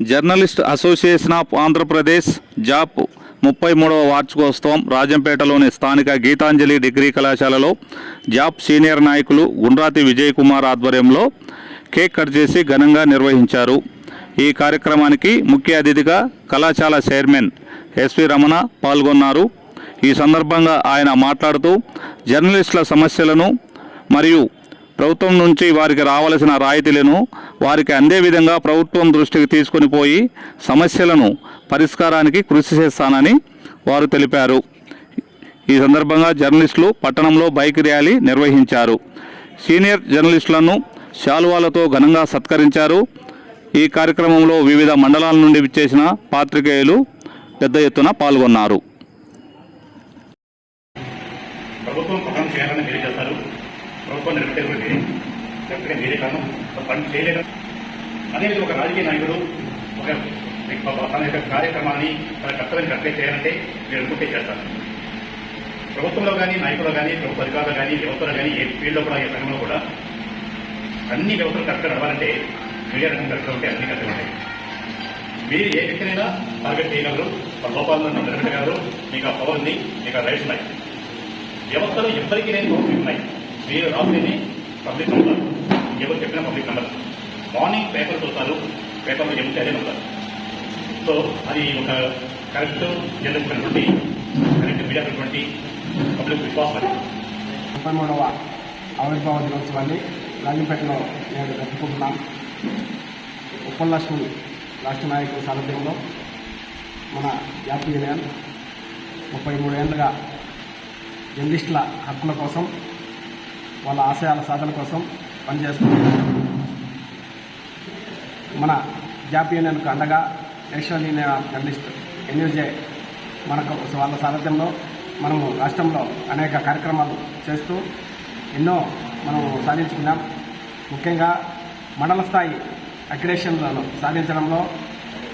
Journalist association of Andhra Pradesh JAP ముప్పై మూడవ వార్షికోత్సవం రాజంపేటలోని స్థానిక గీతాంజలి డిగ్రీ కళాశాలలో జాప్ సీనియర్ నాయకులు గుండ్రాతి విజయ్ కుమార్ ఆధ్వర్యంలో కేక్ కట్ చేసి ఘనంగా నిర్వహించారు. ఈ కార్యక్రమానికి ముఖ్య అతిథిగా కళాశాల చైర్మన్ ఎస్వి రమణ పాల్గొన్నారు. ఈ సందర్భంగా ఆయన మాట్లాడుతూ జర్నలిస్టుల సమస్యలను మరియు ప్రభుత్వం నుంచి వారికి రావలసిన రాయితీలను వారికి అందే విధంగా ప్రభుత్వం దృష్టికి తీసుకొని పోయి సమస్యలను పరిష్కారానికి కృషి చేస్తానని వారు తెలిపారు. ఈ సందర్భంగా జర్నలిస్టులు పట్టణంలో బైక్ ర్యాలీ నిర్వహించారు. సీనియర్ జర్నలిస్టులను శాలువాలతో ఘనంగా సత్కరించారు. ఈ కార్యక్రమంలో వివిధ మండలాల నుండి విచ్చేసిన పాత్రికేయులు పెద్ద ఎత్తున పాల్గొన్నారు ప్రభుత్వం పనులు చేయాలని మీరే చేస్తారు ప్రభుత్వం మీరే కరెక్ట్గా కారణం పని చేయలేదు? అనేది ఒక రాజకీయ నాయకుడు ఒక తన యొక్క కార్యక్రమాన్ని తన కర్తవ్యం కరెక్ట్గా చేయాలంటే మీరు అనుకుంటే చేస్తారు. ప్రభుత్వంలో కానీ నాయకులు కానీ ప్రభుత్వ అధికారులు కానీ వ్యవస్థలు కానీ ఏ ఫీల్డ్లో కూడా ఏ సంఘంలో కూడా అన్ని వ్యవస్థలు కరెక్ట్గా నడవాలంటే మీడియా రంగం కరెక్ట్గా ఉంటే అన్ని కరెక్ట్గా ఉంటాయి. మీరు ఏ వ్యక్తినైనా టార్గెట్ చేయగలరు ఆ లోపాలను నిలబెట్టగలరు మీకు ఆ పవర్ ఉంది మీకు ఆ రైట్స్ ఉన్నాయి. వ్యవస్థలో ఎవరికీ లేని ఉన్నాయి. మీరు రాసేది పబ్లిక్ నంబర్ ఎవరు చెప్పినా పబ్లిక్ నంబర్ మార్నింగ్ పేపర్ చూస్తారు. పేపర్లో చెబితే అదే నంబర్ సో అది ఒక కరెక్ట్ జర్నలిస్ట్ కరెక్ట్ మీడియా అయినటువంటి పబ్లిక్ విశ్వాసం ముప్పై మూడవ ఆవిర్భావ దినోత్సవాన్ని రాజంపేటలో నేను జరుపుకుంటున్నాం. ఉప్పలక్ష్మి రాష్ట్ర నాయకుల సారథ్యంలో మన జాతీయ యూనియన్ ముప్పై మూడేళ్ళుగా జర్నలిస్టుల హక్కుల కోసం వాళ్ళ ఆశయాల సాధన కోసం పనిచేస్తుంది. మన జాతీయ యూనియన్కు అండగా national union of journalist NUJ మనకు వాళ్ళ సారథ్యంలో మనము రాష్ట్రంలో అనేక కార్యక్రమాలు చేస్తూ ఎన్నో మనము సాధించుకున్నాం. ముఖ్యంగా మండల స్థాయి అక్రిడేషన్లను సాధించడంలో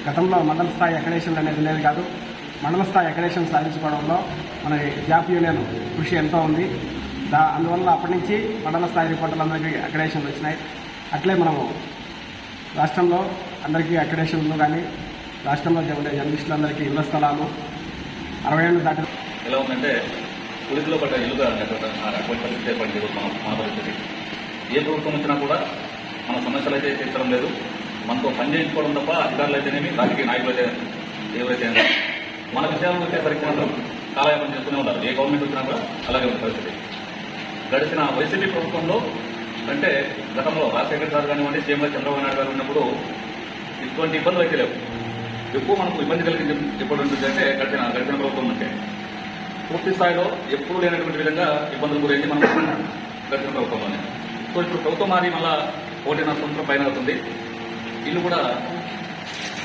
గతంలో మండల స్థాయి అక్రిడేషన్లు అనేది లేదు కాదు మండల స్థాయి అక్రిడేషన్ సాధించుకోవడంలో మన జాప్ యూనియన్ కృషి ఎంతో ఉంది. దా అందువల్ల అప్పటి నుంచి మండల స్థాయి రిపోర్టర్లందరికీ అక్రెడేషన్లు వచ్చినాయి. అట్లే మనము రాష్ట్రంలో అందరికీ అక్రెడేషన్లు కానీ రాష్ట్రంలో ఉండే జర్నలిస్టులందరికీ ఇళ్ళ స్థలాలు అరవై ఏళ్ళు దాటి ఎలా ఉందంటే పులికిలో పడ్డ ఇల్లుగా పరిస్థితి ఏర్పడింది మన మన పరిస్థితి ఏ ప్రభుత్వం వచ్చినా కూడా మన సమస్యలు అయితే తీర్చడం లేదు. మనతో పని చేయించుకోవడం తప్ప అధికారులు అయితేనేమి రాజకీయ నాయకులు అయితే ఎవరైతే మన విషయాలు వచ్చేసరికి మాత్రం కాలయాపన చేస్తూనే ఉన్నారు. ఏ గవర్నమెంట్ వచ్చినా కూడా అలాగే ఉంది పరిస్థితి. గడిచిన వైసీపీ ప్రభుత్వంలో అంటే గతంలో రాజశేఖర్ గారు కానివ్వండి సీఎంగా చంద్రబాబు నాయుడు గారు ఉన్నప్పుడు ఇటువంటి ఇబ్బందులు అయితే లేవు. ఎక్కువ మనకు ఇబ్బంది కలిగింది ఎప్పుడు ఉంటుంది అంటే గడిచిన గడిచిన ప్రభుత్వం అంటే పూర్తి స్థాయిలో ఎప్పుడు లేనటువంటి విధంగా ఇబ్బందులు గురైంది మనం గడిచిన ప్రభుత్వంలోనే. సో ఇప్పుడు ప్రభుత్వం మారి మళ్ళా ఒకటిన్నర సంవత్సరం పైన అవుతుంది. వీళ్ళు కూడా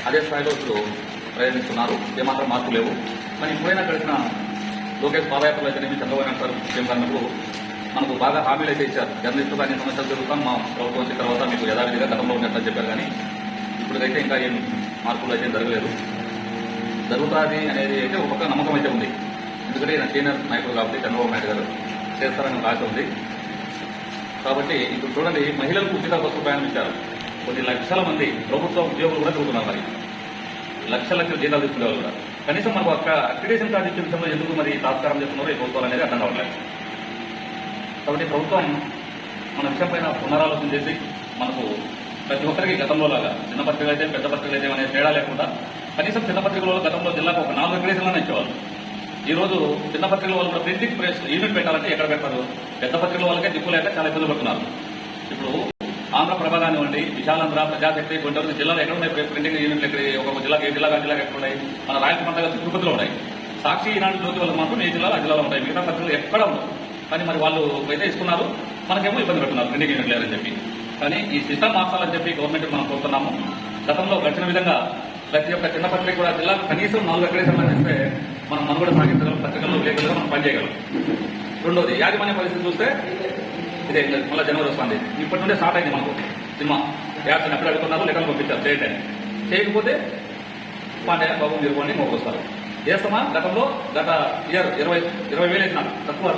అదే స్థాయిలో ఇప్పుడు ప్రయత్నిస్తున్నారు ఏమాత్రం మార్పు లేవు. మరి ఇప్పుడైనా గడిచిన లోకేష్ పాదయాత్రలు అయితేనేమి చంద్రబాబు నాయుడు సార్ సీఎం మనకు బాగా హామీలు అయితే ఇచ్చారు. జర్నలిస్టులు కానీ సమస్యలు జరుగుతాం మా ప్రభుత్వం వచ్చిన తర్వాత మీకు యథావిధిగా గతంలో ఉన్నట్టు చెప్పారు కానీ ఇప్పటికైతే ఇంకా ఏం మార్పులు అయితే జరగలేదు. జరుగుతుంది అనేది అయితే ఒక నమ్మకం అయితే ఉంది. ఎందుకంటే ఈయన సీనియర్ నాయకులు కాబట్టి చంద్రబాబు నాయుడు గారు చేస్తారని ఆశ ఉంది. కాబట్టి ఇప్పుడు చూడండి మహిళలకు ఉచిత బస్సు ప్రయాణం ఇచ్చారు కొన్ని లక్షల మంది ప్రభుత్వ ఉద్యోగులు కూడా తిరుగుతున్నారు మరి. లక్షల లక్షల జీతాలు తీసుకునే వాళ్ళు కూడా. కనీసం మనకు అక్కడ అక్రిడేషన్ కార్డు ఇచ్చిన విషయంలో ఎందుకు మరి తాత్కారం చేస్తున్నారో ఈ ప్రభుత్వాలు అనేది అర్థం కావట్లేదు. కాబట్టి ప్రభుత్వం మన విషయంపైన పునరాలోచన చేసి మనకు ప్రతి ఒక్కరికి గతంలో లాగా చిన్న పత్రికలు అయితే పెద్ద పత్రికలు అయితే అనే తేడా లేకుండా కనీసం చిన్న పత్రికలలో గతంలో జిల్లాకు ఒక నాలుగు అగ్రేషన్లను ఇచ్చేవాళ్ళు. ఈరోజు చిన్న పత్రికల వాళ్ళు కూడా ప్రింటింగ్ ప్రెస్ యూనిట్ పెట్టాలంటే ఎక్కడ పెట్టారు? పెద్ద పత్రికల వాళ్ళకే దిక్కు లేక చాలా ఇబ్బంది పడుతున్నారు. ఇప్పుడు ఆంధ్రప్రభ కానివ్వండి విశాలాంధ్ర ప్రజాశక్తి గుంటూరు జిల్లాలో ఎక్కడ ఉన్నాయి ప్రింటింగ్ యూనిట్లు ఎక్కడ ఒక జిల్లా ఏ జిల్లా జిల్లాకి ఎక్కడ ఉన్నాయి? మన రాయలసీమ తిరుపతిలో ఉన్నాయి. సాక్షి ఈనాడు జ్యోతి వాళ్ళకి మాత్రం ఏ జిల్లాలో ఆ జిల్లాలో ఉంటాయి. మిగతా పత్రికలు ఎక్కడ ఉండవు. కానీ మరి వాళ్ళు అయితే ఇస్తున్నారు మనకేమో ఇబ్బంది పెడుతున్నారు. ప్రింటింగ్ యూనిట్ లేదని చెప్పి. కానీ ఈ సిస్టమ్ మార్చాలని చెప్పి గవర్నమెంట్ మనం కోరుతున్నాము. గతంలో గడిచిన విధంగా ప్రతి ఒక్క చిన్న పత్రిక కూడా జిల్లాకు కనీసం నాలుగు ఎక్కడే అందిస్తే మనం మనుగడ సాగించగలం పత్రికల్లో లేఖలుగా మనం పనిచేయగలం. రెండోది యాజమాన్య పరిస్థితి చూస్తే ఇదే మళ్ళీ జనవరి వస్తుంది. ఇప్పటి నుండే స్టార్ట్ అయింది మనకు. సినిమా. యాక్షన్ ఎప్పుడు అడుగుతున్నారు లెక్కలు పంపించారు చేయండి చేయకపోతే పాండే బాబు మీరు పండి మొగ్గు వస్తారు చేస్తామా? గతంలో గత ఇయర్ ఇరవై ఇరవై వేలు వేసినారు. తక్కువ